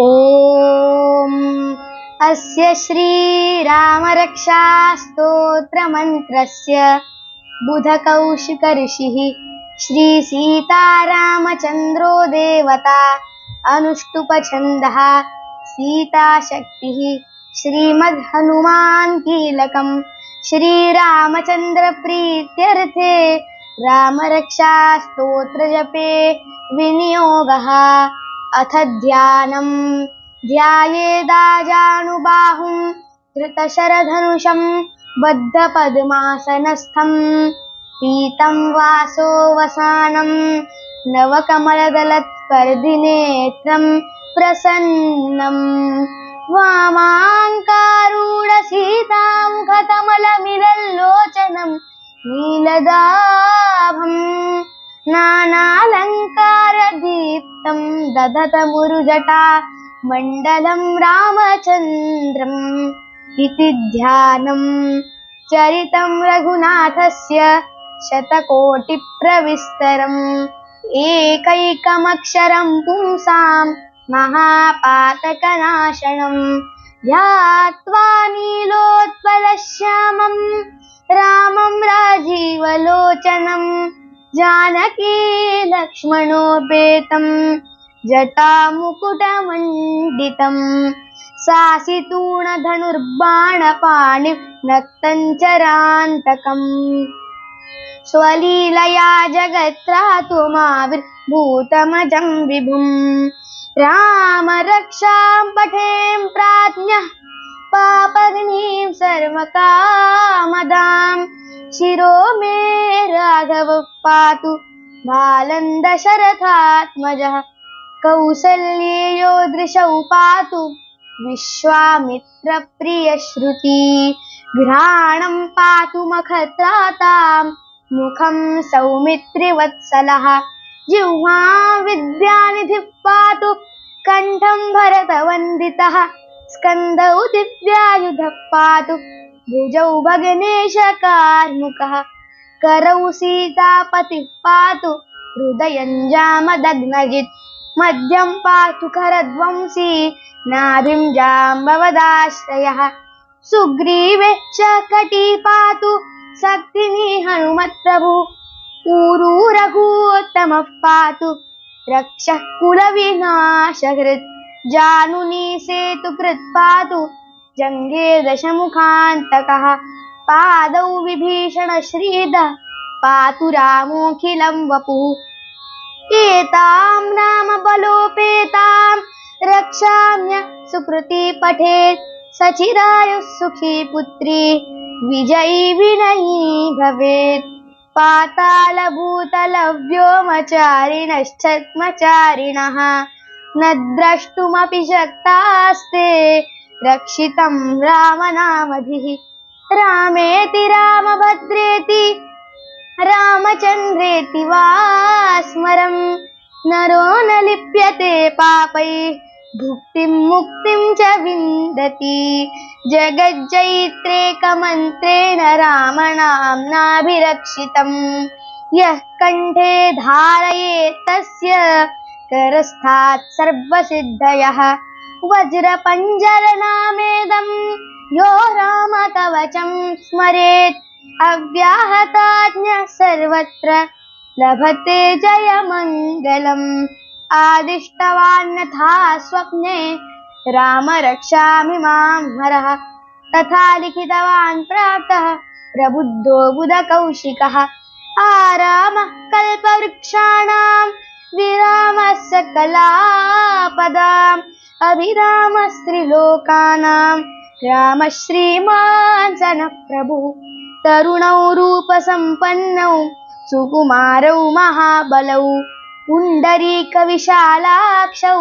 ॐ अस्य श्रीरामरक्षास्तोत्रमन्त्रस्य बुधकौशिकऋषिः श्रीसीतारामचन्द्रो देवता अनुष्टुपछन्दः सीताशक्तिः श्रीमद्हनुमान् कीलकम् श्रीरामचन्द्रप्रीत्यर्थे रामरक्षास्तोत्रजपे विनियोगः अथ ध्यानम्। ध्यायेदाजानुबाहुम् धृतशरधनुषम्। बद्धपद्मासनस्थम्। पीतम् वासो वसानम्। नवकमलदलत्पर्दिनेत्रम् प्रसन्नम्। वामाङ्कारूढसीतामुखकमलमिदल्लोचनम्। नीलदाभम् दधतमुरुजटा मण्डलम् रामचन्द्रम् इति ध्यानम् चरितम् रघुनाथस्य शतकोटिप्रविस्तरम्। एकैकमक्षरम् पुंसाम् महापातकनाशनम्। ध्यात्वा नीलोत्पलश्यामम्। रामम् राजीवलोचनम् जानकी लक्ष्मणोपेतम् जटामुकुटमण्डितम् सासितूणधनुर्बाणपाणि नक्तञ्चरान्तकम्। स्वलीलया जगत्रातुमाविर्भूतमजम् विभुम्। राम रक्षाम् पठेम् प्राज्ञः पापग्निं सर्वकामदां शिरो मे राघव पातु. बालन्द शरथात्मजः कौसल्येयोदृशौ पातु. विश्वामित्रप्रियश्रुती घ्राणं पातु मखत्रातां मुखं सौमित्रिवत्सलः जिह्वा विद्यानिधिः पातु कण्ठं भरतवन्दितः. स्कन्दौ दिव्यायुधः पातु भुजौ भगनेशकार्मुकः। करौ सीतापतिः पातु। हृदयञ्जामदग्नजित्। मध्यम् पातु करध्वंसी नाभिम् जाम्बवदाश्रयः। सुग्रीवे कटी पातु। शक्तिनी हनुमत्प्रभु। ऊरू रघुत्तमः पातु। रक्षः कुलविनाशकृत् जानुनी सेतुकृत् पातु जङ्गे दशमुखान्तकः। पादौ विभीषणश्रीदः पातु वपुः। एताम् नाम बलोपेताम् रक्षाम्य सुकृती पठेत् सचिरायुः सुखी पुत्री विजयी विनयी भवेत्। पातालभूतलव्योमचारिणश्चत्मचारिणः। न द्रष्टुमपि शक्तास्ते। रक्षितम् रामनामधिः। रामेति रामभद्रेति। रामचन्द्रेति वा स्मरम् नरो न लिप्यते पापैः। भुक्तिम् मुक्तिम् च विन्दति। जगज्जैत्रेकमन्त्रेण रामनाम्नाभिरक्षितम् यः कण्ठे धारयेत् तस्य करस्थात् सर्वसिद्धयः। वज्रपञ्जरनामेदम् यो रामकवचम् स्मरेत्। अव्याहताज्ञः सर्वत्र लभते जयमङ्गलम्। आदिष्टवान्यथा स्वप्ने राम रक्षामि माम् हरः। तथा लिखितवान् प्रातः प्रबुद्धो बुधकौशिकः। आरामः कल्पवृक्षाणाम् विरामस्य सकलापदाम् अभिरामस्त्रिलोकानाम् राम श्रीमान् जनः तरुणौ रूपसम्पन्नौ सुकुमारौ महाबलौ पुण्डरीकविशालाक्षौ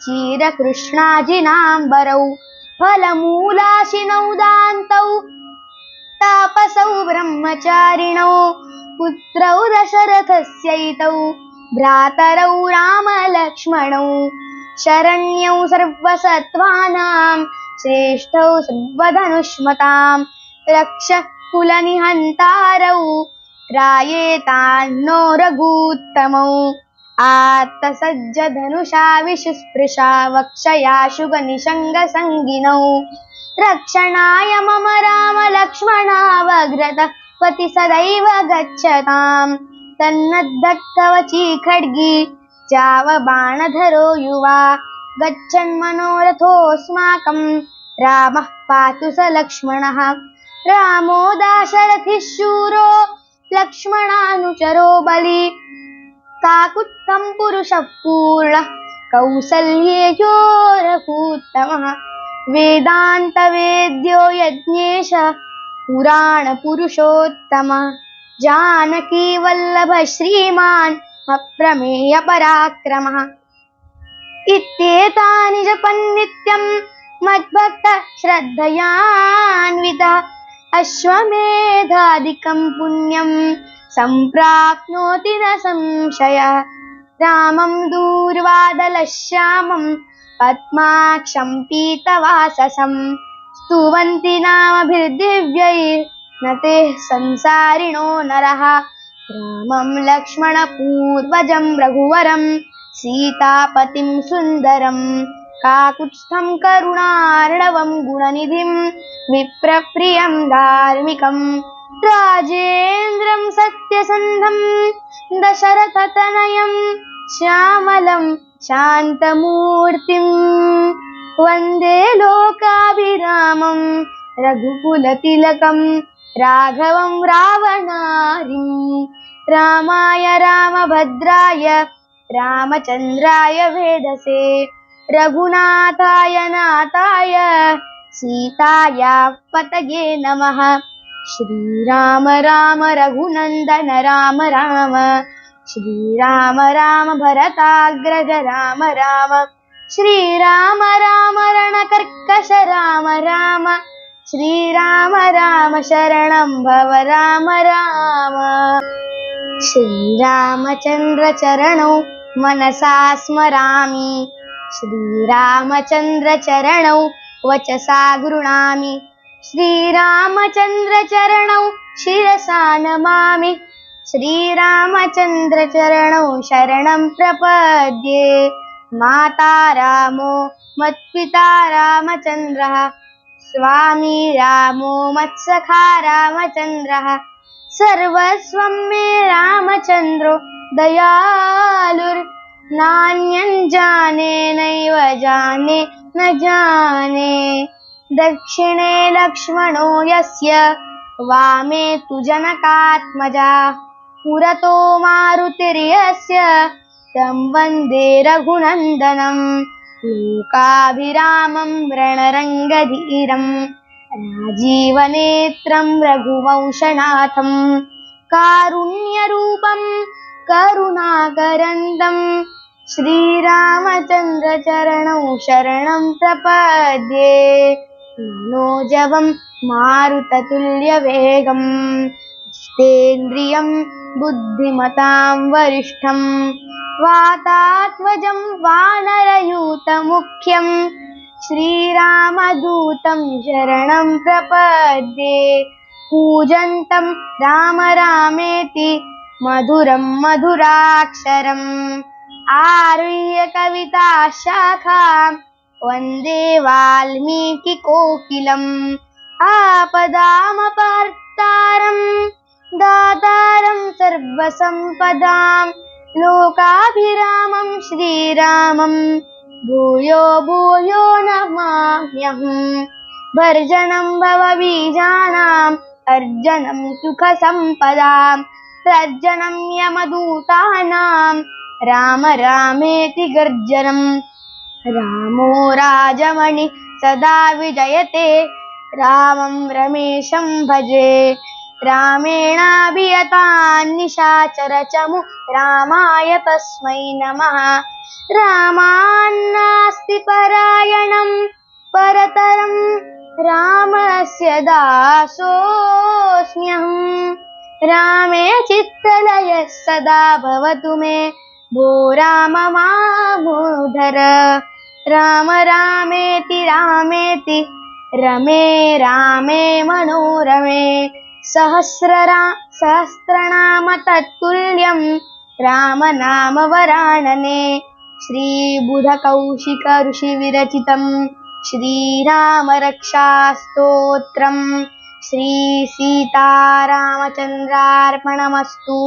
क्षीरकृष्णाजिनाम्बरौ फलमूलाशिनौ दान्तौ तापसौ ब्रह्मचारिणौ पुत्रौ दशरथस्यैतौ भ्रातरौ रामलक्ष्मणौ शरण्यौ सर्वसत्त्वानाम् श्रेष्ठौ सर्वधनुष्मताम् रक्षः कुलनिहन्तारौ रायेतान्नो रघूत्तमौ। आत्तसज्जधनुषा विशुस्पृशा वक्षयाशुगनिषङ्गसङ्गिनौ रक्षणाय मम राम लक्ष्मणावग्रतपति सदैव गच्छताम् तन्नद्धकवची खड्गी चावबाणधरो युवा गच्छन्मनोरथोऽस्माकम् रामः पातु स लक्ष्मणः। रामो दाशरथिः शूरो लक्ष्मणानुचरो बलि। काकुत्थम् पुरुषः पूर्णः कौसल्येयो रघूत्तमः वेदान्तवेद्यो यज्ञेश पुराणपुरुषोत्तमः जानकी वल्लभ श्रीमान् अप्रमेयपराक्रमः। इत्येतानि जपन्नित्यम् मद्भक्तः श्रद्धयान्वितः अश्वमेधादिकम् पुण्यम् सम्प्राप्नोति न संशयः। रामम् दूर्वादलश्यामम् पद्माक्षम् पीतवाससम् स्तुवन्ति नामभिर्दिव्यैर्न ते संसारिणो नरः। रामम् लक्ष्मणपूर्वजम् रघुवरम् सीतापतिम् सुन्दरम् काकुत्स्थम् करुणार्णवम् गुणनिधिम् विप्रप्रियम् धार्मिकम् राजेन्द्रम् सत्यसन्धम् दशरथतनयम् श्यामलम् शान्तमूर्तिम् वन्दे लोकाभिरामम् रघुकुलतिलकम् राघवम् रावणारिम् रामाय रामभद्राय रामचन्द्राय वेदसे रघुनाथाय नाथाय सीतायाः पतये नमः। श्रीराम राम रघुनन्दन राम राम श्रीराम राम भरताग्रज राम राम श्रीराम राम रणकर्कश राम राम श्रीराम राम शरणं भव राम राम। श्रीरामचन्द्रचरणौ मनसा स्मरामि। श्रीरामचन्द्रचरणौ वचसा गृणामि। श्रीरामचन्द्रचरणौ शिरसा नमामि। श्रीरामचन्द्रचरणौ शरणं प्रपद्ये। माता रामो मत्पिता रामचन्द्रः स्वामी रामो मत्सखा रामचन्द्रः सर्वस्वं मे रामचन्द्रो दयालुर्नान्यं जाने नैव जाने, न जाने। दक्षिणे लक्ष्मणो यस्य, वामे तु जनकात्मजा। पुरतो मारुतिर्यस्य, तं वंदे रघुनन्दनम् लोकाभिरामं रणरङ्गधीरम् राजीवनेत्रं रघुवंशनाथम् कारुण्यरूपं करुणाकरन्दम् श्रीरामचन्द्रचरणौ शरणं प्रपद्ये मनोजवं मारुततुल्यवेगम् जितेन्द्रियं बुद्धिमतां वरिष्ठम् वातात्मजं वानरयूतमुख्यम् श्रीरामदूतं शरणं प्रपद्ये। पूजन्तं राम रामेति मधुरं मधुराक्षरम्। आरुह्य कविता शाखां वन्दे वाल्मीकिकोकिलम् आपदामपर्तारम् दातारं सर्वसम्पदां లోకాభిరామం శ్రీరామం. భూయో భూయో నమామ్యహం. భర్జనం భవబీజానాం అర్జనం సుఖసంపదాం రజ్జనం యమదూతానాం. రామ రామేతి గర్జనం. రామో రాజమణి సదా విజయతే. రామం రమేశం భజే. रामेणाभियतान्निशाचरचमु रामाय तस्मै नमः। रामान्नास्ति परायणं परतरं रामस्य दासोऽस्म्यहम्। रामे चित्तलयः सदा भवतु मे भो राम मामोधर राम रामेति रामेति रमे रामे मनोरमे सहस्ररा सहस्रनाम तत्तुल्यं रामनामवराणने श्रीबुधकौशिक ऋषिविरचितं श्रीरामरक्षास्तोत्रम् श्रीसीतारामचन्द्रार्पणमस्तु